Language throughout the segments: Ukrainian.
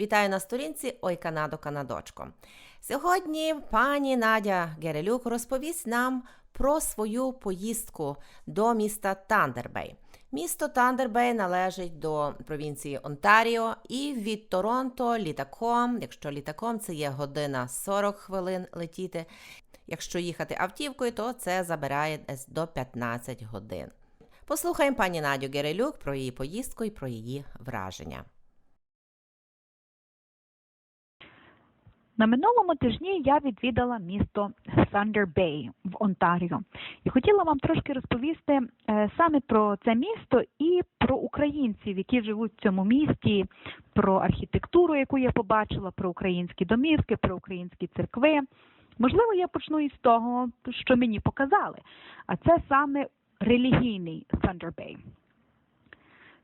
Вітаю на сторінці Ой Канадо Канадочко. Сьогодні пані Надя Герелюк розповість нам про свою поїздку до міста Тандербей. Місто Тандербей належить до провінції Онтаріо і від Торонто літаком. Якщо літаком це є година 40 хвилин летіти. Якщо їхати автівкою, то це забирає десь до 15 годин. Послухаємо пані Надю Герелюк про її поїздку і про її враження. На минулому тижні я відвідала місто Thunder Bay в Онтаріо і хотіла вам трошки розповісти е, саме про це місто і про українців, які живуть в цьому місті, про архітектуру, яку я побачила, про українські домівки, про українські церкви. Можливо, я почну із того, що мені показали, а це саме релігійний Thunder Bay.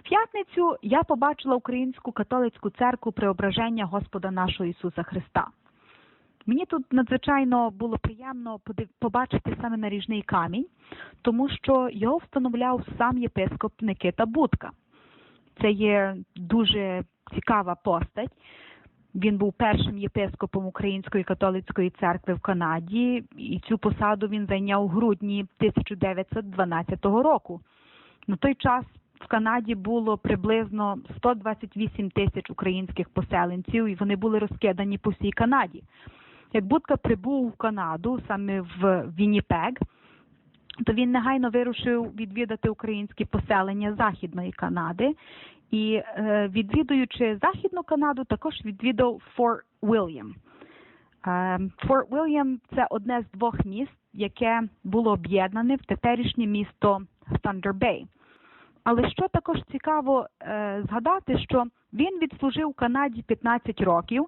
В п'ятницю я побачила українську католицьку церкву Преображення Господа нашого Ісуса Христа. Мені тут надзвичайно було приємно побачити саме наріжний камінь, тому що його встановляв сам єпископ Никита Будка. Це є дуже цікава постать. Він був першим єпископом Української католицької церкви в Канаді, і цю посаду він зайняв у грудні 1912 року. На той час в Канаді було приблизно 128 тисяч українських поселенців, і вони були розкидані по всій Канаді. Як Будка прибув в Канаду, саме в Вінніпег, то він негайно вирушив відвідати українські поселення Західної Канади. І е, відвідуючи Західну Канаду, також відвідав Форт Вільям. Форт Вільям це одне з двох міст, яке було об'єднане в теперішнє місто Thunder Bay. Але що також цікаво е, згадати, що він відслужив у Канаді 15 років,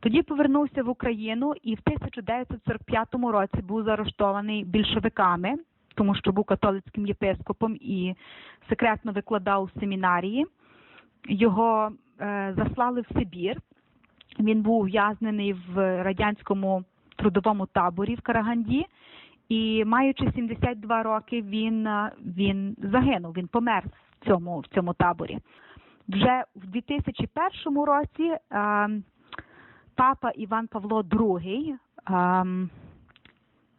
тоді повернувся в Україну і в 1945 році був заарештований більшовиками, тому що був католицьким єпископом і секретно викладав у семінарії. Його е, заслали в Сибір. Він був ув'язнений в радянському трудовому таборі в Караганді. І маючи 72 роки, він, е, він загинув, він помер в цьому, в цьому таборі. Вже в 2001 році е, папа Іван Павло II е,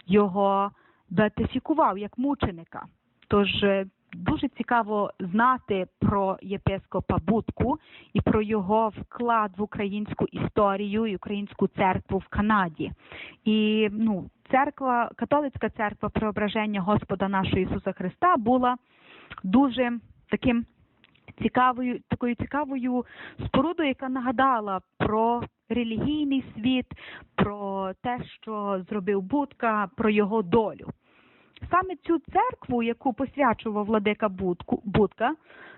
його беатифікував як мученика. Тож е, дуже цікаво знати про єпископа Будку і про його вклад в українську історію і українську церкву в Канаді. І ну, церква, католицька церква Преображення Господа нашого Ісуса Христа була дуже таким цікавою, такою цікавою спорудою, яка нагадала про релігійний світ, про те, що зробив Будка, про його долю. Саме цю церкву, яку посвячував владика Будка,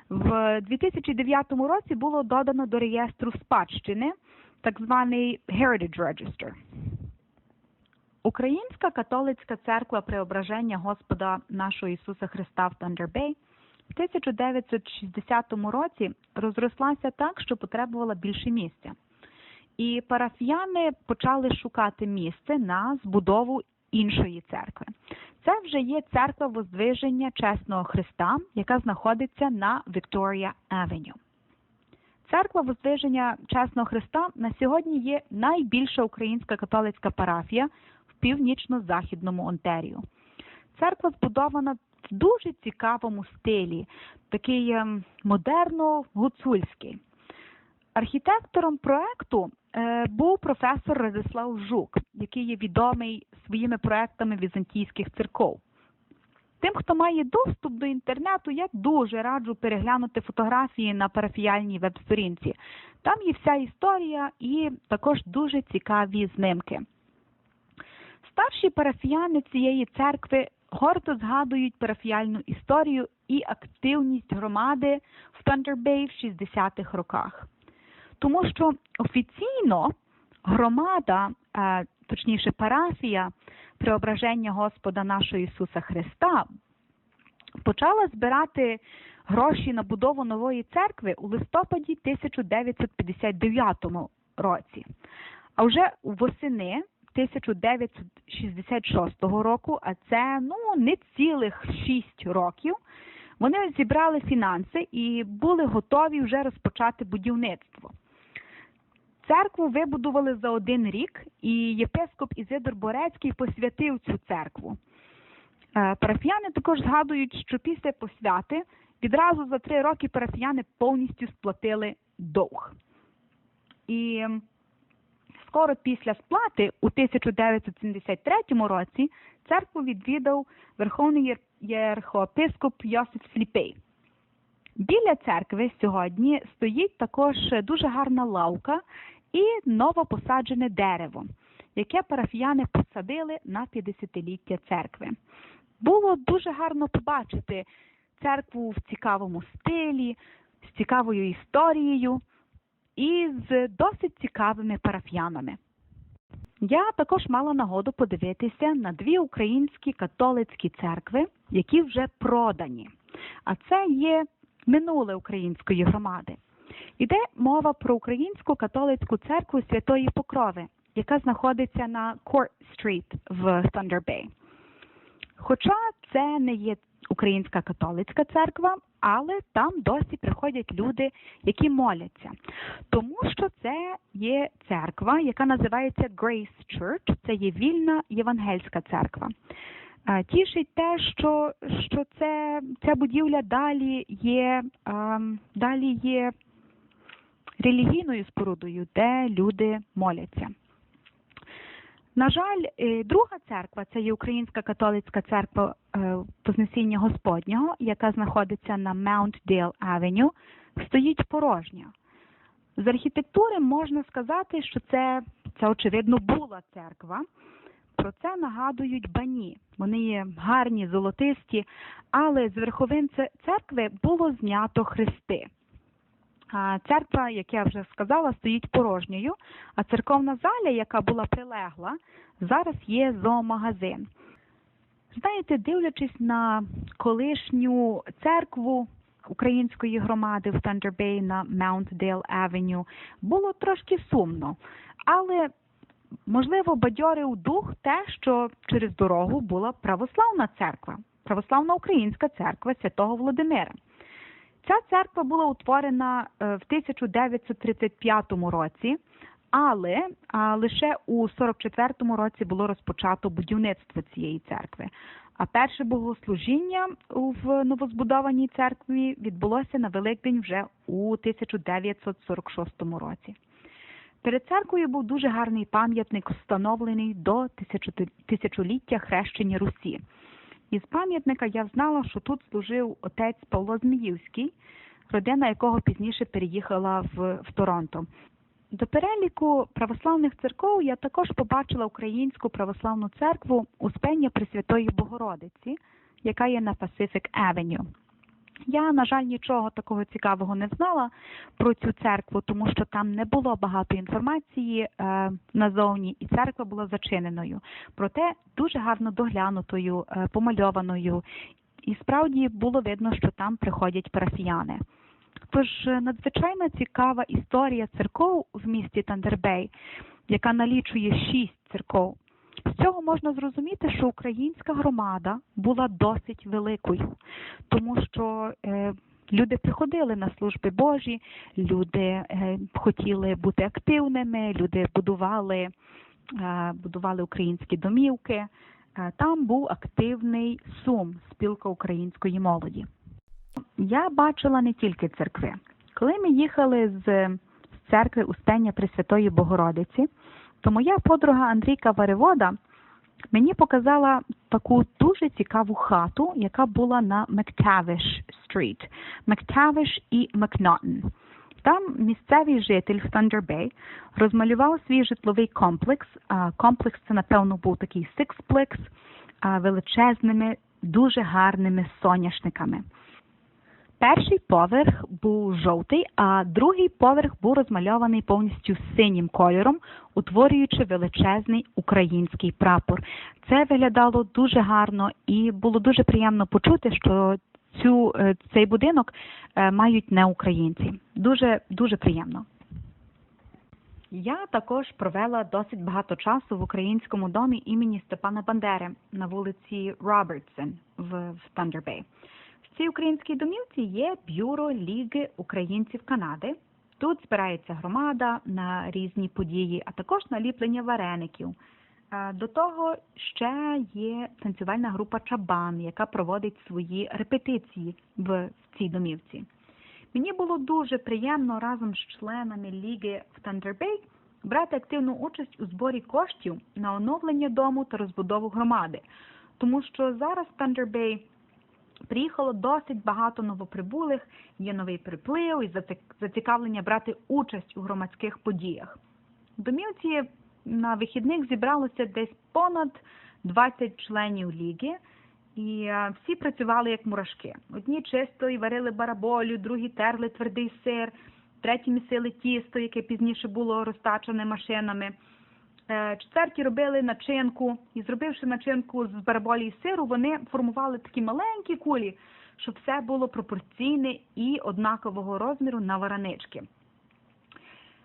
в 2009 році було додано до реєстру спадщини, так званий Heritage Register. Українська католицька церква Преображення Господа нашого Ісуса Христа в Bay в 1960 році розрослася так, що потребувала більше місця. І парафіяни почали шукати місце на збудову іншої церкви. Це вже є церква Воздвиження Чесного Христа, яка знаходиться на Вікторія Авеню. Церква Воздвиження Чесного Христа на сьогодні є найбільша українська католицька парафія північно-західному Онтерію. Церква збудована в дуже цікавому стилі, такий ем, модерно-гуцульський. Архітектором проекту е, був професор Радислав Жук, який є відомий своїми проектами візантійських церков. Тим, хто має доступ до інтернету, я дуже раджу переглянути фотографії на парафіяльній веб-сторінці. Там є вся історія і також дуже цікаві знимки. Старші парафіяни цієї церкви гордо згадують парафіяльну історію і активність громади в Bay в 60-х роках. Тому що офіційно громада, е, точніше парафія Преображення Господа нашого Ісуса Христа почала збирати гроші на будову нової церкви у листопаді 1959 році. А вже восени 1966 року, а це ну не цілих 6 років, вони зібрали фінанси і були готові вже розпочати будівництво. Церкву вибудували за один рік, і єпископ Ізидор Борецький посвятив цю церкву. Е, Парафіяни також згадують, що після посвяти відразу за три роки парафіяни повністю сплатили довг. І скоро після сплати у 1973 році церкву відвідав верховний єр- єрхоепископ Йосиф Сліпей. Біля церкви сьогодні стоїть також дуже гарна лавка і новопосаджене дерево, яке парафіяни посадили на 50-ліття церкви. Було дуже гарно побачити церкву в цікавому стилі, з цікавою історією і з досить цікавими парафіянами. Я також мала нагоду подивитися на дві українські католицькі церкви, які вже продані. А це є минуле української громади. Іде мова про українську католицьку церкву Святої Покрови, яка знаходиться на Court Street в Thunder Bay. Хоча це не є українська католицька церква, але там досі приходять люди, які моляться. Тому що це є церква, яка називається Grace Church, це є вільна євангельська церква. Е, Тішить те, що, що це, ця будівля далі є, ем, далі є релігійною спорудою, де люди моляться. На жаль, е, друга церква це є Українська католицька церква е, Вознесіння Господнього, яка знаходиться на Dale Avenue, стоїть порожня. З архітектури можна сказати, що це, це очевидно була церква. Про це нагадують бані. Вони є гарні, золотисті, але з верховин церкви було знято хрести. Церква, як я вже сказала, стоїть порожньою, а церковна заля, яка була прилегла, зараз є зоомагазин. Знаєте, дивлячись на колишню церкву української громади в Bay на Dale Avenue, було трошки сумно. Але можливо бадьорив дух те, що через дорогу була православна церква, православна українська церква святого Володимира. Ця церква була утворена е, в 1935 році, але лише у 44-му році було розпочато будівництво цієї церкви. А перше богослужіння в новозбудованій церкві відбулося на Великдень вже у 1946 році. Перед церквою був дуже гарний пам'ятник, встановлений до тисячоліття хрещення Русі. Із пам'ятника я знала, що тут служив отець Павло Зміївський, родина якого пізніше переїхала в, в Торонто. До переліку православних церков я також побачила українську православну церкву Успення Пресвятої Богородиці, яка є на Pacific Avenue. Я, на жаль, нічого такого цікавого не знала про цю церкву, тому що там не було багато інформації е, назовні, і церква була зачиненою. Проте дуже гарно доглянутою, е, помальованою, і справді було видно, що там приходять парафіяни. Тож е, надзвичайно цікава історія церков в місті Тандербей, яка налічує шість церков. З цього можна зрозуміти, що українська громада була досить великою, тому що е, люди приходили на служби Божі, люди е, хотіли бути активними, люди будували, е, будували українські домівки. Там був активний сум, спілка української молоді. Я бачила не тільки церкви. Коли ми їхали з церкви Успення Пресвятої Богородиці, то моя подруга Андрійка Варевода мені показала таку дуже цікаву хату, яка була на McTavish Street. McTavish і McNaughton. Там місцевий житель в Thunder Bay розмалював свій житловий комплекс. Комплекс це, напевно, був такий сиксплекс величезними, дуже гарними соняшниками. Перший поверх був жовтий, а другий поверх був розмальований повністю синім кольором, утворюючи величезний український прапор. Це виглядало дуже гарно і було дуже приємно почути, що цю, е, цей будинок е, мають не українці. Дуже дуже приємно. Я також провела досить багато часу в українському домі імені Степана Бандери на вулиці Робертсон в, Thunder Bay. Цій українській домівці є бюро Ліги українців Канади, Тут збирається громада на різні події, а також наліплення вареників. Е, До того ще є танцювальна група Чабан, яка проводить свої репетиції в цій домівці. Мені було дуже приємно разом з членами ліги в Bay брати активну участь у зборі коштів на оновлення дому та розбудову громади, тому що зараз в Thunder Bay приїхало досить багато новоприбулих, є новий приплив і заці- зацікавлення брати участь у громадських подіях. В домівці на вихідних зібралося десь понад 20 членів ліги, і е, всі працювали як мурашки. Одні чисто і варили бараболю, другі терли твердий сир, треті місили тісто, яке пізніше було розтачане машинами. Е, Четверті робили начинку, і зробивши начинку з бараболі і сиру, вони формували такі маленькі кулі, щоб все було пропорційне і однакового розміру на варанички.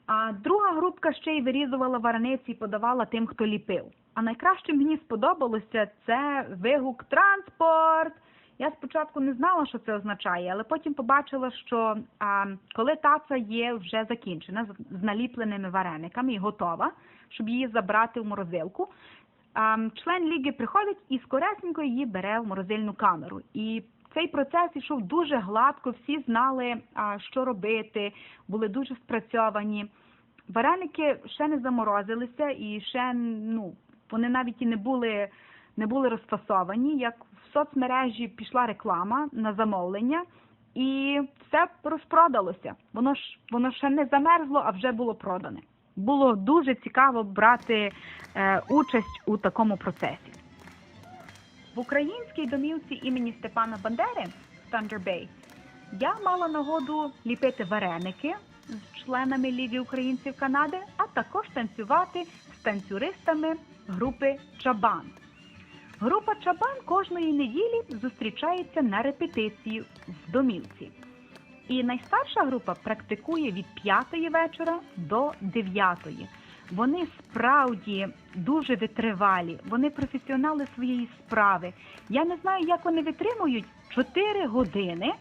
А друга групка ще й вирізувала вараниці і подавала тим, хто ліпив. А найкраще мені сподобалося це вигук транспорт. Я спочатку не знала, що це означає, але потім побачила, що а, коли таця є вже закінчена з, наліпленими варениками і готова, щоб її забрати в морозилку, а, член ліги приходить і скоресенько її бере в морозильну камеру. І цей процес ішов дуже гладко, всі знали, а, що робити, були дуже спрацьовані. Вареники ще не заморозилися і ще ну, вони навіть і не були, не були розфасовані. Як соцмережі пішла реклама на замовлення, і все розпродалося. Воно ж воно ще не замерзло, а вже було продане. Було дуже цікаво брати е, участь у такому процесі. В українській домівці імені Степана Бандери в Thunder Bay я мала нагоду ліпити вареники з членами Ліги українців Канади, а також танцювати з танцюристами групи Чабан. Група Чабан кожної неділі зустрічається на репетиції в домівці. І найстарша група практикує від 5 вечора до 9. Вони справді дуже витривалі, вони професіонали своєї справи. Я не знаю, як вони витримують 4 години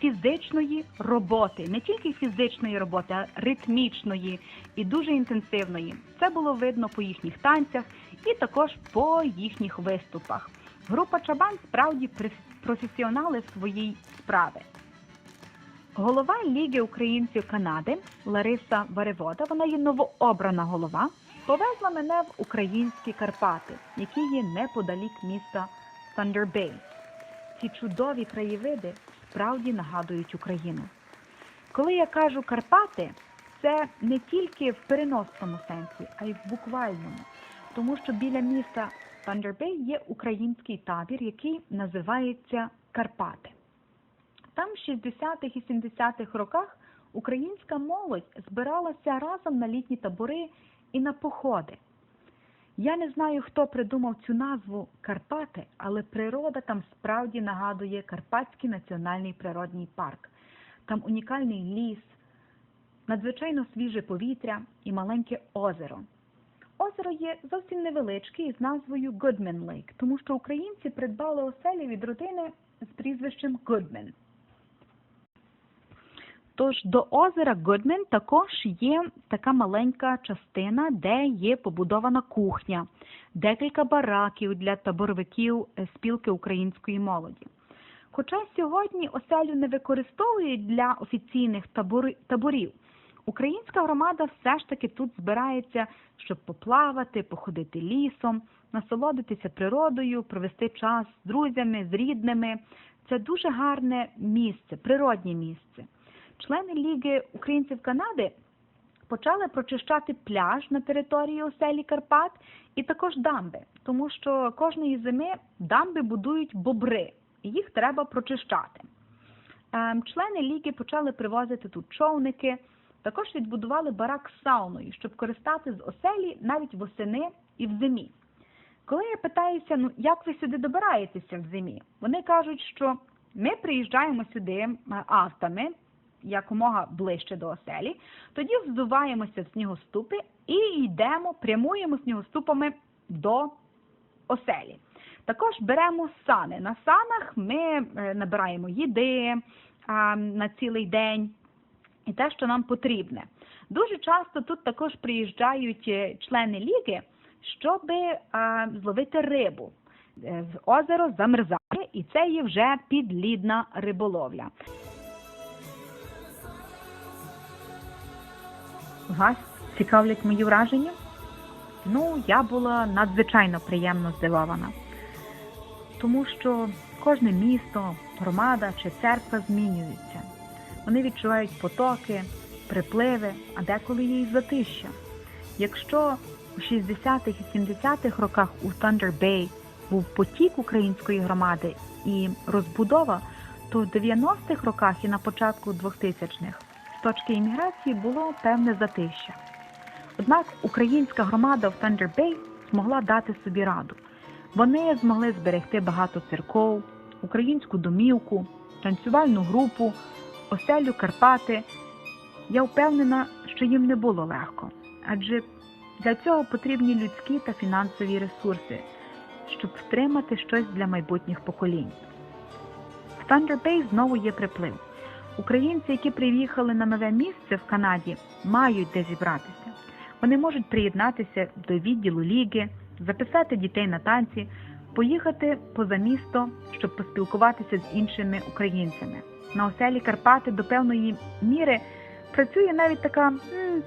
фізичної роботи, не тільки фізичної роботи, а ритмічної і дуже інтенсивної. Це було видно по їхніх танцях і також по їхніх виступах. Група Чабан справді проф- професіонали своєї справи. Голова Ліги українців Канади Лариса Варевода, вона є новообрана голова, повезла мене в українські Карпати, які є неподалік міста Bay. Ці чудові краєвиди справді нагадують Україну. Коли я кажу Карпати, це не тільки в переносному сенсі, а й в буквальному, тому що біля міста Bay є український табір, який називається Карпати. Там в 60-х і 70-х роках українська молодь збиралася разом на літні табори і на походи. Я не знаю, хто придумав цю назву Карпати, але природа там справді нагадує Карпатський національний природній парк. Там унікальний ліс, надзвичайно свіже повітря і маленьке озеро. Озеро є зовсім невеличке із назвою Goodman Lake, тому що українці придбали оселі від родини з прізвищем Goodman. Тож до озера Гудмен також є така маленька частина, де є побудована кухня, декілька бараків для таборовиків е, спілки української молоді. Хоча сьогодні оселю не використовують для офіційних таборів, українська громада все ж таки тут збирається, щоб поплавати, походити лісом, насолодитися природою, провести час з друзями, з рідними. Це дуже гарне місце, природнє місце. Члени Ліги українців Канади почали прочищати пляж на території оселі Карпат і також дамби, тому що кожної зими дамби будують бобри, і їх треба прочищати. Ем, Члени ліги почали привозити тут човники, також відбудували барак з сауною, щоб користати з оселі навіть восени і в зимі. Коли я питаюся, ну як ви сюди добираєтеся в зимі, вони кажуть, що ми приїжджаємо сюди автами, якомога ближче до оселі, тоді вздуваємося в снігоступи і йдемо, прямуємо снігоступами до оселі. Також беремо сани. На санах ми е, набираємо їди на цілий день. І те, що нам потрібне. Дуже часто тут також приїжджають е, члени ліги, щоб зловити рибу. Е, озеро замерзає, і це є вже підлідна риболовля. Вас цікавлять мої враження? Ну, я була надзвичайно приємно здивована, тому що кожне місто, громада чи церква змінюються. Вони відчувають потоки, припливи, а деколи є і затища. Якщо у 60-х і 70-х роках у Thunder Bay був потік української громади і розбудова, то в 90-х роках і на початку 2000-х з точки імміграції було певне затища. Однак українська громада в Thunder Bay змогла дати собі раду. Вони змогли зберегти багато церков, українську домівку, танцювальну групу, оселю Карпати. Я впевнена, що їм не було легко, адже для цього потрібні людські та фінансові ресурси, щоб втримати щось для майбутніх поколінь. В Thunder Bay знову є приплив. Українці, які приїхали на нове місце в Канаді, мають де зібратися. Вони можуть приєднатися до відділу ліги, записати дітей на танці, поїхати поза місто, щоб поспілкуватися з іншими українцями. На оселі Карпати до певної міри працює навіть така м,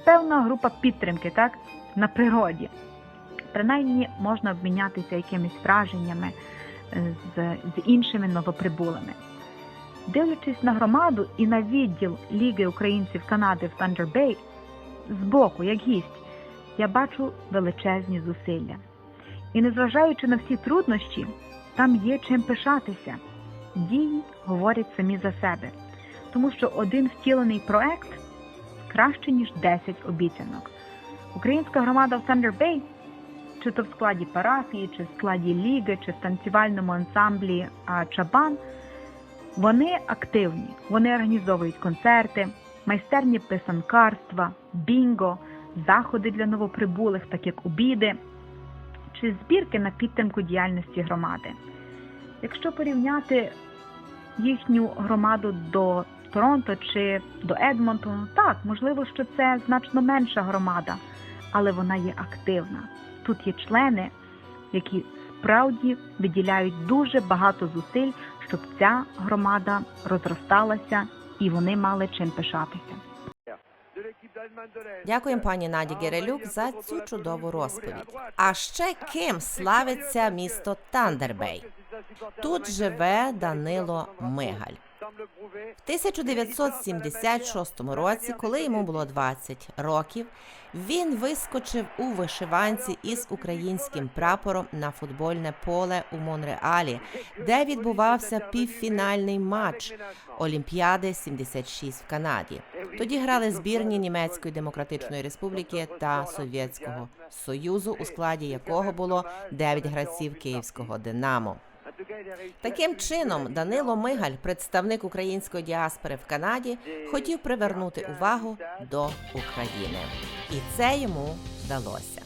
певна група підтримки, так, на природі. Принаймні можна обмінятися якимись враженнями е, з, з іншими новоприбулими. Дивлячись на громаду і на відділ Ліги українців Канади в Bay, збоку, як гість, я бачу величезні зусилля. І незважаючи на всі труднощі, там є чим пишатися. Дії говорять самі за себе, тому що один втілений проект краще, ніж 10 обіцянок. Українська громада в Thunder Bay, чи то в складі парафії, чи в складі ліги, чи в танцювальному ансамблі Чабан, вони активні, вони організовують концерти, майстерні писанкарства, бінго, заходи для новоприбулих, так як обіди, чи збірки на підтримку діяльності громади. Якщо порівняти їхню громаду до Торонто чи до Едмонтону, так, можливо, що це значно менша громада, але вона є активна. Тут є члени, які справді виділяють дуже багато зусиль, щоб ця громада розросталася і вони мали чим пишатися. Дякуємо пані Наді Герелюк за цю чудову розповідь. А ще ким славиться місто Тандербей? Тут живе Данило Мигаль. В 1976 році, коли йому було 20 років, він вискочив у вишиванці із українським прапором на футбольне поле у Монреалі, де відбувався півфінальний матч Олімпіади 76 в Канаді. Тоді грали збірні Німецької Демократичної Республіки та Совєтського Союзу, у складі якого було 9 гравців київського Динамо. Таким чином, Данило Мигаль, представник української діаспори в Канаді, хотів привернути увагу до України, і це йому вдалося.